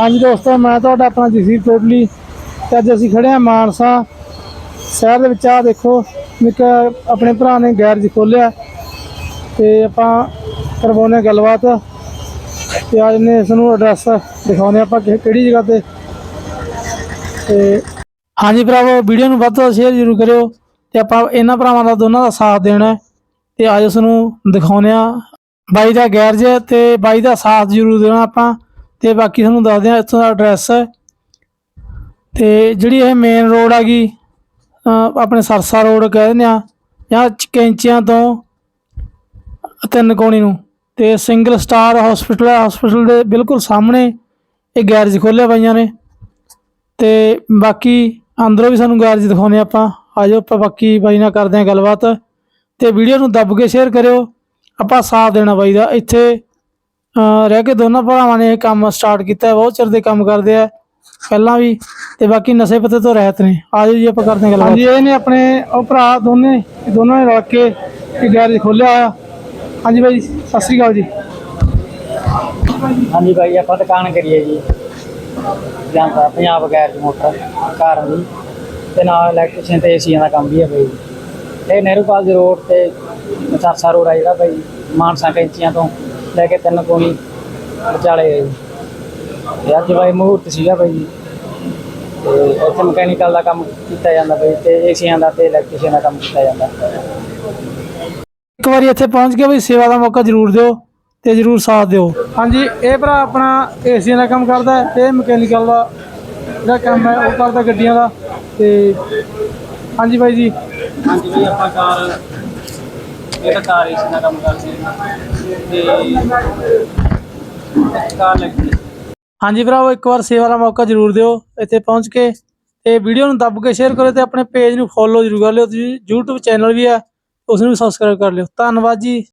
ਹਾਂਜੀ ਦੋਸਤੋ, ਮੈਂ ਤੁਹਾਡਾ ਆਪਣਾ ਜਸੀਰ ਟੋਟਲੀ। ਤੇ ਅੱਜ ਅਸੀਂ ਖੜੇ ਆ ਮਾਨਸਾ ਸ਼ਹਿਰ ਦੇ ਵਿੱਚ। ਆ ਦੇਖੋ, ਇੱਕ ਆਪਣੇ ਭਰਾ ਨੇ ਗੈਰਜ ਖੋਲਿਆ ਤੇ ਆਪਾਂ ਕਰਵਾਉਣੇ ਗੱਲਬਾਤ। ਤੇ ਅੱਜ ਨੇ ਇਸ ਨੂੰ ਐਡਰੈਸ ਦਿਖਾਉਣੇ ਆਪਾਂ ਕਿਹੜੀ ਜਗ੍ਹਾ ਤੇ। ਤੇ ਹਾਂਜੀ ਭਰਾਵੋ, ਵੀਡੀਓ ਨੂੰ ਵੱਧ ਤੋਂ ਵੱਧ ਸ਼ੇਅਰ ਜ਼ਰੂਰ ਕਰਿਓ। ਤੇ ਆਪਾਂ ਇਹਨਾਂ ਭਰਾਵਾਂ ਦਾ ਦੋਨਾਂ ਦਾ ਸਾਥ ਦੇਣਾ ਹੈ। ਤੇ ਅੱਜ ਉਸ ਨੂੰ ਦਿਖਾਉਣੇ ਆ ਬਾਈ ਦਾ ਗੈਰਜ ਤੇ ਬਾਈ ਦਾ ਸਾਥ ਜ਼ਰੂਰ ਦੇਣਾ ਆਪਾਂ। ਤੇ ਬਾਕੀ ਤੁਹਾਨੂੰ ਦੱਸਦੇ ਆ ਇੱਥੋਂ ਦਾ ਐਡਰੈਸ ਤੇ ਜਿਹੜੀ ਇਹ ਮੇਨ ਰੋਡ ਹੈਗੀ ਆਪਣੇ ਸਰਸਾ ਰੋਡ ਕਹਿ ਦਿੰਦੇ ਆ, ਜਾਂ ਚ- ਕੈਂਚੀਆਂ ਤੋਂ ਤਿੰਨ ਕੋਣੀ ਨੂੰ। ਤੇ ਸਿੰਗਲ ਸਟਾਰ ਹਸਪੀਟਲ ਹੈ ਹਸਪੀਟਲ ਦੇ ਬਿਲਕੁਲ ਸਾਹਮਣੇ ਇਹ ਗੈਰਜ ਖੋਲ੍ਹਿਆ ਪਈਆਂ ਨੇ। ਤੇ ਬਾਕੀ ਅੰਦਰੋਂ ਵੀ ਸਾਨੂੰ ਗੈਰਜ ਦਿਖਾਉਣੇ ਆਪਾਂ। ਆਜੋ ਆਪਾਂ ਬਾਕੀ ਬਾਈ ਨਾਲ ਕਰਦੇ ਹਾਂ ਗੱਲਬਾਤ। ਤੇ ਵੀਡੀਓ ਨੂੰ ਦੱਬ ਕੇ ਸ਼ੇਅਰ ਕਰਿਓ। ਆਪਾਂ ਸਾਥ ਦੇਣਾ ਬਾਈ ਦਾ। ਇੱਥੇ ਰਹਿ ਕੇ ਦੋਨਾਂ ਭਰਾਵਾਂ ਨੇ ਇਹ ਕੰਮ ਸਟਾਰਟ ਕੀਤਾ ਹੈ, ਬਹੁਤ ਚਿਰ ਦੇ ਕੰਮ ਕਰਦੇ ਆ ਪਹਿਲਾਂ ਵੀ ਤੇ ਬਾਕੀ ਨਸ਼ੇ ਪੱਤੇ ਤੋਂ ਰਹਿਤ ਨੇ। ਆਜੋ ਜੀ ਆਪਾਂ ਕਰਦੇ ਗੱਲਬਾਤ। ਹਾਂਜੀ ਇਹ ਨੇ ਆਪਣੇ ਉਹ ਭਰਾ ਦੋਨੇ ਇਹ ਦੋਨਾਂ ਨੇ ਰਲ ਕੇ ਇਹ ਗੈਰਜ ਖੋਲਿਆ ਹੋਇਆ ਹਾਂਜੀ ਬਾਈ ਸਤਿ ਸ੍ਰੀ ਅਕਾਲ ਜੀ। ਹਾਂਜੀ ਭਾਈ ਆਪਾਂ ਦੁਕਾਨ ਕਰੀਏ ਜੀ। ਜਾਂਦਾ ਪੰਜਾਬ ਗੈਰਜ ਮੋਟਰ ਕਾਰਾਂ ਦੀ ਤੇ ਨਾਲ ਇਲੈਕਟ੍ਰੀਸ਼ੀਅਨ ਤੇ ਏਸੀਆਂ ਦਾ ਕੰਮ ਵੀ ਹੈ ਭਾਈ ਇਹ ਨਹਿਰੂ ਕਾਲਜ ਰੋਡ ਤੇ ਮਸਾਸਾ ਰੋਡ ਆ ਜਿਹੜਾ ਭਾਈ ਮਾਨਸਾ ਕੈਂਚੀਆਂ ਤੋਂ। ਲੈ ਕੇ ਤਿੰਨ ਕੋਣੀ ਵਿਚਾਲੇ ਹੈ ਜੀ। ਅੱਜ ਭਾਈ ਮਹੂਰਤ ਸੀਗਾ ਭਾਈ ਤੇ ਇੱਥੇ ਮਕੈਨੀਕਲ ਦਾ ਕੰਮ ਕੀਤਾ ਜਾਂਦਾ ਭਾਈ ਤੇ ਏਸੀਆਂ ਦਾ ਤੇ ਇਲੈਕਟ੍ਰੀਸ਼ੀਅਨ ਦਾ ਕੰਮ ਕੀਤਾ ਜਾਂਦਾ। ਇੱਕ ਵਾਰੀ ਇੱਥੇ ਪਹੁੰਚ ਕੇ ਵੀ ਸੇਵਾ ਦਾ ਮੌਕਾ ਜ਼ਰੂਰ ਦਿਓ ਤੇ ਜ਼ਰੂਰ ਸਾਥ ਦਿਓ। ਹਾਂਜੀ ਇਹ ਭਰਾ ਆਪਣਾ ਏਸੀਆਂ ਦਾ ਕੰਮ ਕਰਦਾ ਹੈ ਤੇ ਮਕੈਨੀਕਲ ਦਾ ਜਿਹੜਾ ਕੰਮ ਹੈ ਉਹ ਕਰਦਾ ਗੱਡੀਆਂ ਦਾ। ਤੇ ਹਾਂਜੀ ਬਾਈ ਜੀ। ਹਾਂਜੀ ਵੀ ਆਪਾਂ ਕਾਰ ਇਹ ਤਾਂ ਕਾਰ ਏਸੀ ਦਾ ਕੰਮ ਕਰਦੇ ਤੇ ਕਾਰ ਲੱਗੀ ਹਾਂਜੀ ਭਰਾਵੋ, ਇੱਕ ਵਾਰ ਸੇਵਾ ਦਾ ਮੌਕਾ ਜ਼ਰੂਰ ਦਿਓ, ਇੱਥੇ ਪਹੁੰਚ ਕੇ। ਤੇ ਵੀਡੀਓ ਨੂੰ ਦੱਬ ਕੇ ਸ਼ੇਅਰ ਕਰੋ ਤੇ ਆਪਣੇ ਪੇਜ ਨੂੰ ਫੋਲੋ ਜ਼ਰੂਰ ਕਰ ਲਿਓ। ਤੁਸੀਂ YouTube ਚੈਨਲ ਵੀ ਹੈ ਉਸ ਨੂੰ ਵੀ ਸਬਸਕ੍ਰਾਈਬ ਕਰ ਲਿਓ। ਧੰਨਵਾਦ ਜੀ।